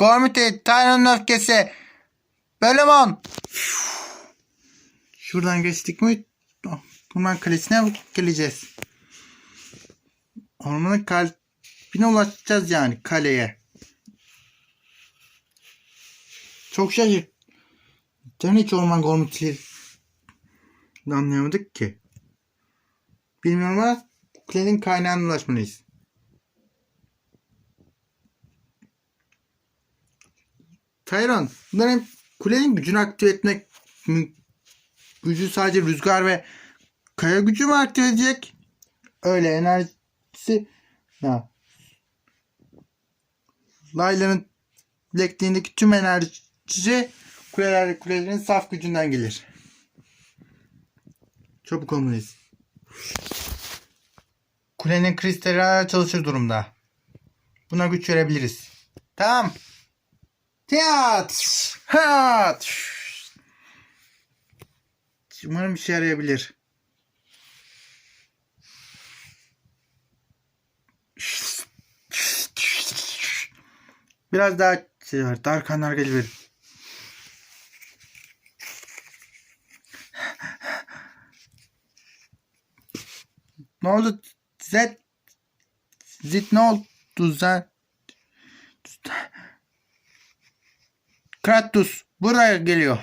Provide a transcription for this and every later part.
Gormiti, Tayron'un öfkesi. Bölüm 10. Şuradan geçtik mi? Orman kalesine geleceğiz. Ormanın kalbine ulaşacağız yani kaleye. Çok şaşırt. Neden hiç orman gormitileri anlayamadık ki? Bilmiyorum ama kulenin kaynağına ulaşmalıyız. Tyron, bunların kulenin gücünü aktive etmek gücü sadece rüzgar ve kaya gücü mü aktive edecek? Öyle enerjisi ya. Layla'nın bilekliğindeki tüm enerji kuleler, kulelerin saf gücünden gelir. Çabuk olmalıyız. Kulenin kristali çalışır durumda. Buna güç verebiliriz. Tamam. Tiyat. Hat. Umarım işe yarayabilir. Biraz daha şey var. Darkanlar gelebilir. Ne oldu? Zed Zit ne oldu Zed? Kratos buraya geliyor.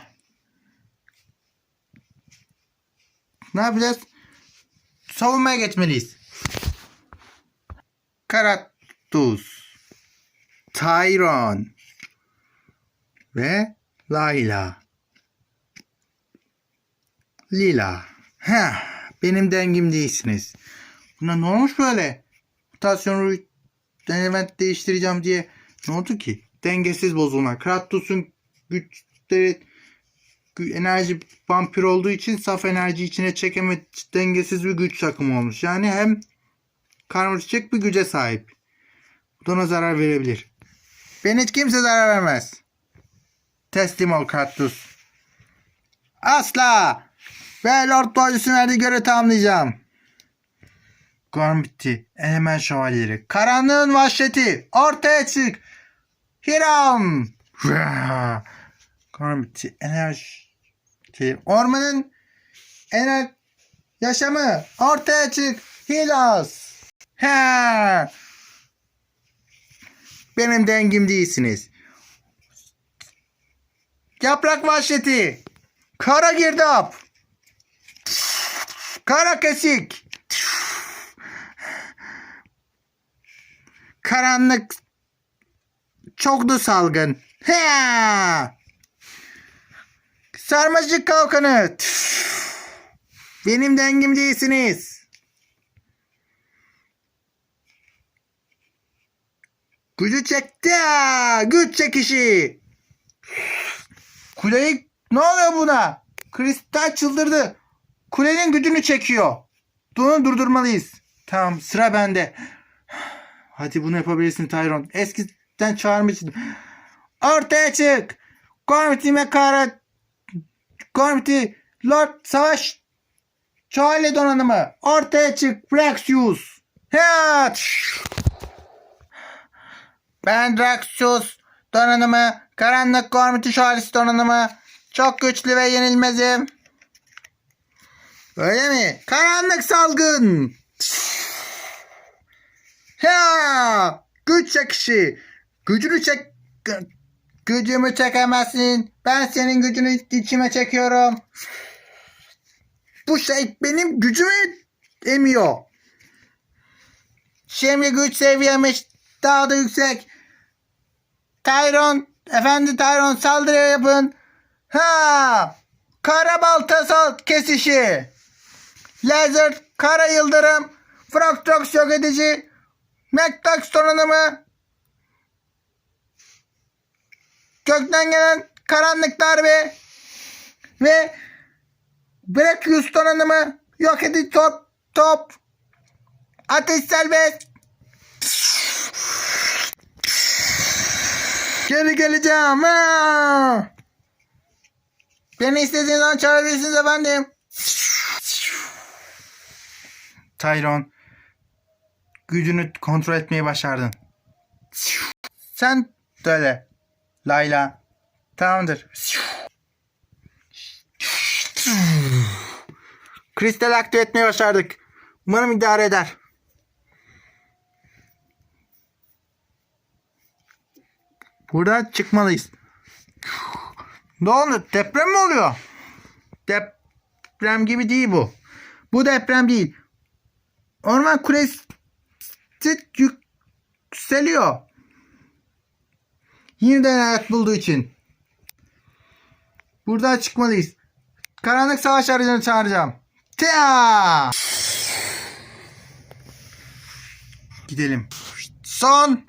Ne yapacağız? Savunmaya geçmeliyiz. Kratos, Tyron ve Layla. Lila. Heh, benim dengim değilsiniz. Buna ne olmuş böyle? Mutasyonu element değiştireceğim diye ne oldu ki? Dengesiz bozulma. Kratos'un güçleri gü- enerji vampir olduğu için saf enerji içine çekeme dengesiz bir güç takımı olmuş. Yani hem karmaşık bir güce sahip. Bu da ona zarar verebilir. Ben hiç kimse zarar vermez. Teslim ol Kratos. Asla! Ve Lord Dodge'sun verdiği görevi tamamlayacağım. Gormiti, Element Şövalyeleri, Karanlığın Vahşeti, ortaya çık! Hiram! Gormiti, Enerji, Ormanın ener yaşamı, ortaya çık! Hilas! Ha! Benim dengim değilsiniz. Yaprak vahşeti. Kara girdap. Kara kesik. Karanlık çoklu salgın. Ha! Sarmaşık kalkanı. Benim dengim değilsiniz. Gücü çekti. Güç çekişi. Kuleyi ne oluyor buna? Kristal çıldırdı. Kulenin gücünü çekiyor. Bunu durdurmalıyız. Tamam sıra bende. Hadi bunu yapabilirsin Tyron. Eskiden çağırmıştım. Ortaya çık. Gormiti Mekara. Gormiti Lord Savaş. Şövalye donanımı. Ortaya çık. Braxius. Evet. Ben Draxus donanımı, karanlık Gormiti Şövalyesi donanımı. Çok güçlü ve yenilmezim. Öyle mi? Karanlık salgın. Ya! Güç çekişi. Gücünü çek... Gü- Gücümü çekemezsin. Ben senin gücünü içime çekiyorum. Bu şey benim gücümü emiyor. Şimdi güç seviyemiz daha da yüksek. Tyron, efendi Tyron saldırı yapın. Ha! Kara balta kesişi. Laser, kara yıldırım, Frostrox yok edici, Mektax donanımı, gökten gelen karanlık darbe ve Brekius donanımı yok edici top, top, ateş serbest. Geri geleceğim. Ha! Beni istediğiniz zaman çağırabilirsiniz efendim. Tyron gücünü kontrol etmeyi başardın. Sen de öyle. Layla. Tamamdır. Kristal aktive etmeyi başardık. Umarım idare eder. Buradan çıkmalıyız. Ne oldu? Deprem mi oluyor? Deprem gibi değil bu. Bu deprem değil. Orman kulesi yükseliyor. Yeniden hayat bulduğu için. Buradan çıkmalıyız. Karanlık savaş aracını çağıracağım. Tia! Gidelim. Son